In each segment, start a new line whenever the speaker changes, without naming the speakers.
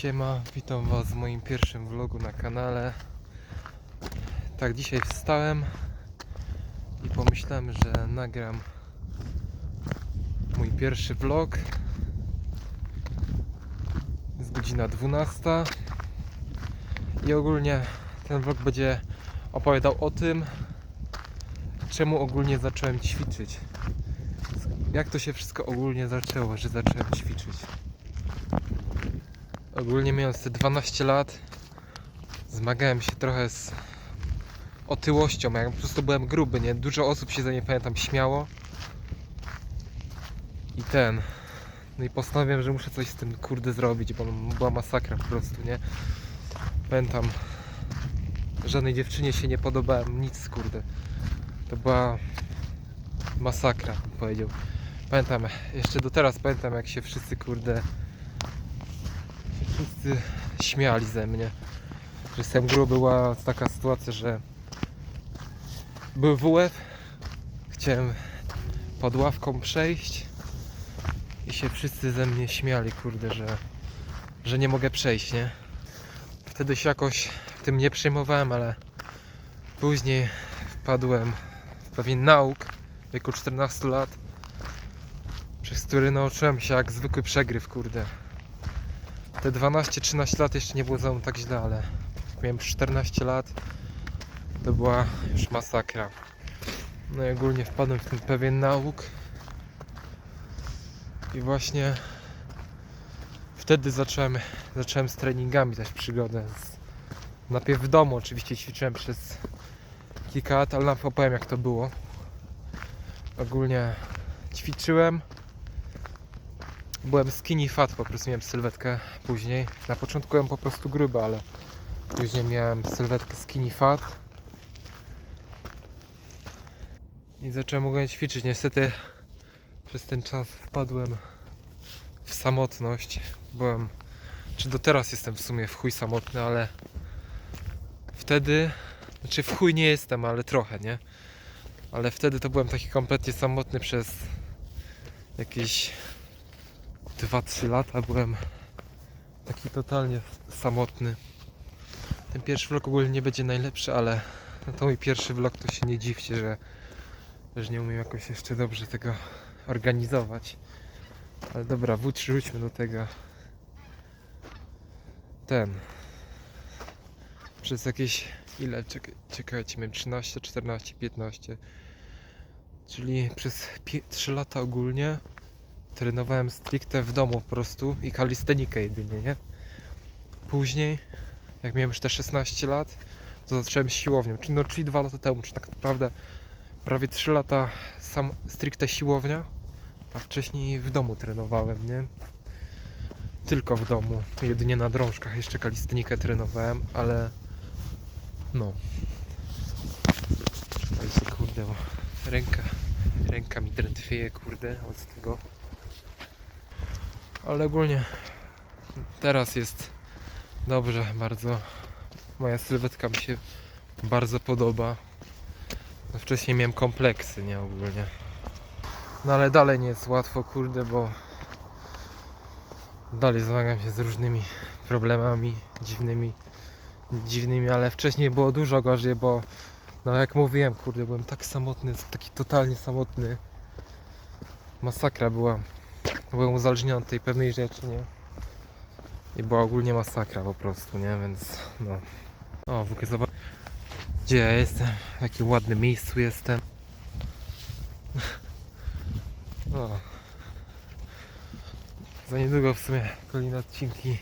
Siema, witam was w moim pierwszym vlogu na kanale. Tak, dzisiaj wstałem i pomyślałem, że nagram mój pierwszy vlog. Jest godzina 12 i ogólnie ten vlog będzie opowiadał o tym, czemu ogólnie zacząłem ćwiczyć. Jak to się wszystko ogólnie zaczęło, że zacząłem ćwiczyć. Ogólnie mając te 12 lat zmagałem się trochę z otyłością, jak po prostu byłem gruby, nie? Dużo osób się za nie pamiętam śmiało. I ten. No i postanowiłem, że muszę coś z tym kurde zrobić, bo była masakra po prostu, nie? Pamiętam żadnej dziewczynie się nie podobałem, nic kurde. To była masakra, bym powiedział. Pamiętam, jeszcze do teraz pamiętam jak się wszyscy kurde wszyscy śmiali ze mnie. Że jestem gruby, była taka sytuacja, że był WF, chciałem pod ławką przejść i się wszyscy ze mnie śmiali, kurde, że, że nie mogę przejść, nie? Wtedy się jakoś tym nie przejmowałem, ale później wpadłem w pewien nauk w wieku 14 lat, przez który nauczyłem się jak zwykły przegryw, kurde. Te 12-13 lat jeszcze nie było za mną tak źle, ale miałem 14 lat, to była już masakra. No i ogólnie wpadłem w ten pewien nauk. I właśnie wtedy zacząłem, zacząłem z treningami też przygodę. Najpierw w domu oczywiście ćwiczyłem przez kilka lat, ale opowiem jak to było. Ogólnie ćwiczyłem. Byłem skinny fat, po prostu miałem sylwetkę później. Na początku byłem po prostu gruby, ale później miałem sylwetkę skinny fat. I zacząłem ogólnie ćwiczyć. Niestety przez ten czas wpadłem w samotność. Byłem, czy do teraz jestem w sumie w chuj samotny, ale wtedy, znaczy w chuj nie jestem, ale trochę, nie? Ale wtedy to byłem taki kompletnie samotny przez jakieś 2-3 lata byłem taki totalnie samotny. Ten pierwszy vlog ogólnie nie będzie najlepszy, ale no to mój pierwszy vlog to się nie dziwcie, że, że nie umiem jakoś jeszcze dobrze tego organizować. Ale dobra, wróć, wróćmy do tego. Ten. Przez jakieś ile? Czekaj, czekajcie, miałem 13, 14, 15. Czyli przez 3 lata ogólnie trenowałem stricte w domu po prostu i kalistenikę jedynie, nie? Później, jak miałem już te 16 lat, to zacząłem siłownią, czyli, no, czyli 2 lata temu, czy tak naprawdę prawie 3 lata sam stricte siłownia, a wcześniej w domu trenowałem, nie? Tylko w domu, jedynie na drążkach jeszcze kalistenikę trenowałem, ale no. Czekajcie, kurde, bo ręka, ręka mi drętwieje, kurde, od tego. Ale ogólnie teraz jest dobrze, bardzo. Moja sylwetka mi się bardzo podoba. No wcześniej miałem kompleksy, nie ogólnie. No ale dalej nie jest łatwo, kurde, bo dalej zmagam się z różnymi problemami dziwnymi, dziwnymi, ale wcześniej było dużo gorzej, bo no jak mówiłem, kurde, byłem tak samotny, taki totalnie samotny. Masakra była byłem uzależniony od tej pewnej rzeczy, nie? I była ogólnie masakra po prostu, nie? Więc no. O, w ogóle zobacz. Gdzie ja jestem? W jakim ładnym miejscu jestem. O. Za niedługo w sumie kolejne odcinki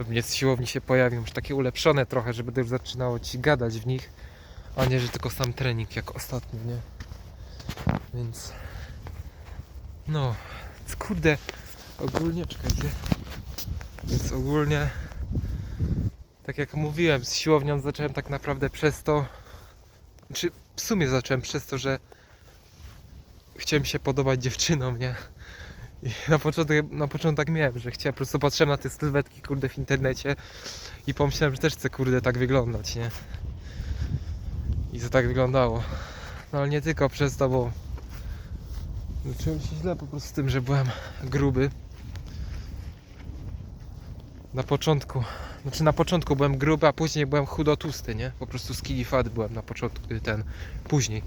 pewnie z siłowni się pojawią, już takie ulepszone trochę, żeby już zaczynało ci gadać w nich, a nie, że tylko sam trening jak ostatnio, nie? Więc no, więc kurde, ogólnie, czekajcie, więc ogólnie, tak jak mówiłem, z siłownią zacząłem tak naprawdę przez to, czy w sumie zacząłem przez to, że chciałem się podobać dziewczynom, nie? I na początek, na początek miałem, że chciałem, po prostu patrzę na te sylwetki, kurde, w internecie i pomyślałem, że też chcę, kurde, tak wyglądać, nie? I to tak wyglądało. No ale nie tylko przez to, bo Czułem się źle po prostu z tym, że byłem gruby. Na początku, znaczy na początku byłem gruby, a później byłem chudotusty, nie? Po prostu skinny fat byłem na początku, y, ten, później.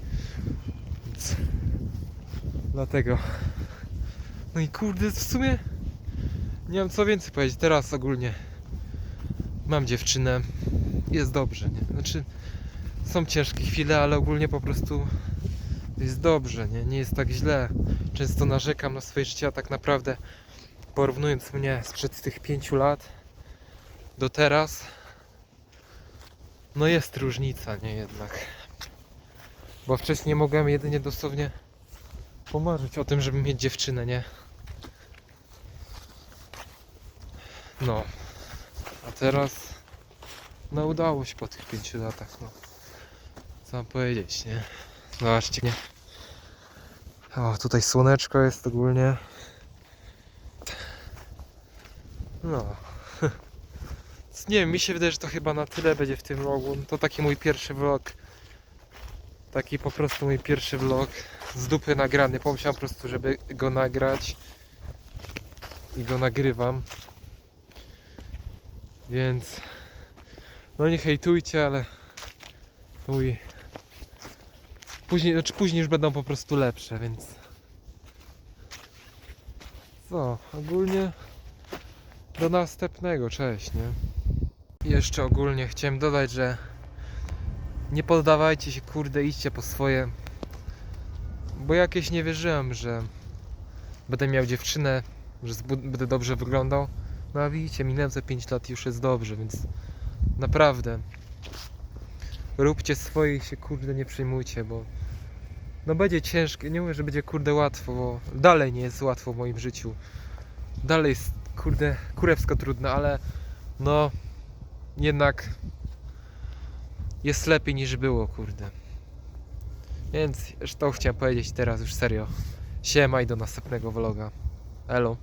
Więc dlatego. No i kurde, w sumie nie wiem co więcej powiedzieć. Teraz ogólnie mam dziewczynę, jest dobrze, nie? Znaczy są ciężkie chwile, ale ogólnie po prostu jest dobrze, nie? Nie jest tak źle. Często narzekam na swoje życie, a tak naprawdę porównując mnie sprzed tych pięciu lat do teraz, no jest różnica, nie jednak. Bo wcześniej mogłem jedynie dosłownie pomarzyć o tym, żeby mieć dziewczynę, nie? No. A teraz no udało się po tych pięciu latach, no. Co mam powiedzieć, nie? Zobaczcie? O, tutaj słoneczko jest ogólnie. No. Nie wiem, mi się wydaje, że to chyba na tyle będzie w tym vlogu. To taki mój pierwszy vlog. Taki po prostu mój pierwszy vlog. Z dupy nagrany. Pomyślałem po prostu, żeby go nagrać. I go nagrywam. Więc... No nie hejtujcie, ale... Mój... Później, znaczy później już będą po prostu lepsze, więc... Co? Ogólnie... Do następnego, cześć, nie? Jeszcze ogólnie chciałem dodać, że nie poddawajcie się, kurde, idźcie po swoje. Bo jakieś nie wierzyłem, że będę miał dziewczynę, że będę dobrze wyglądał. No a widzicie, minęło za 5 lat już jest dobrze, więc naprawdę róbcie swoje i się kurde nie przejmujcie, bo no będzie ciężko, nie mówię, że będzie kurde łatwo, bo dalej nie jest łatwo w moim życiu. Dalej jest kurde kurewsko trudne, ale no jednak jest lepiej niż było, kurde. Więc to chciałem powiedzieć teraz już serio. Siema i do następnego vloga. Elo.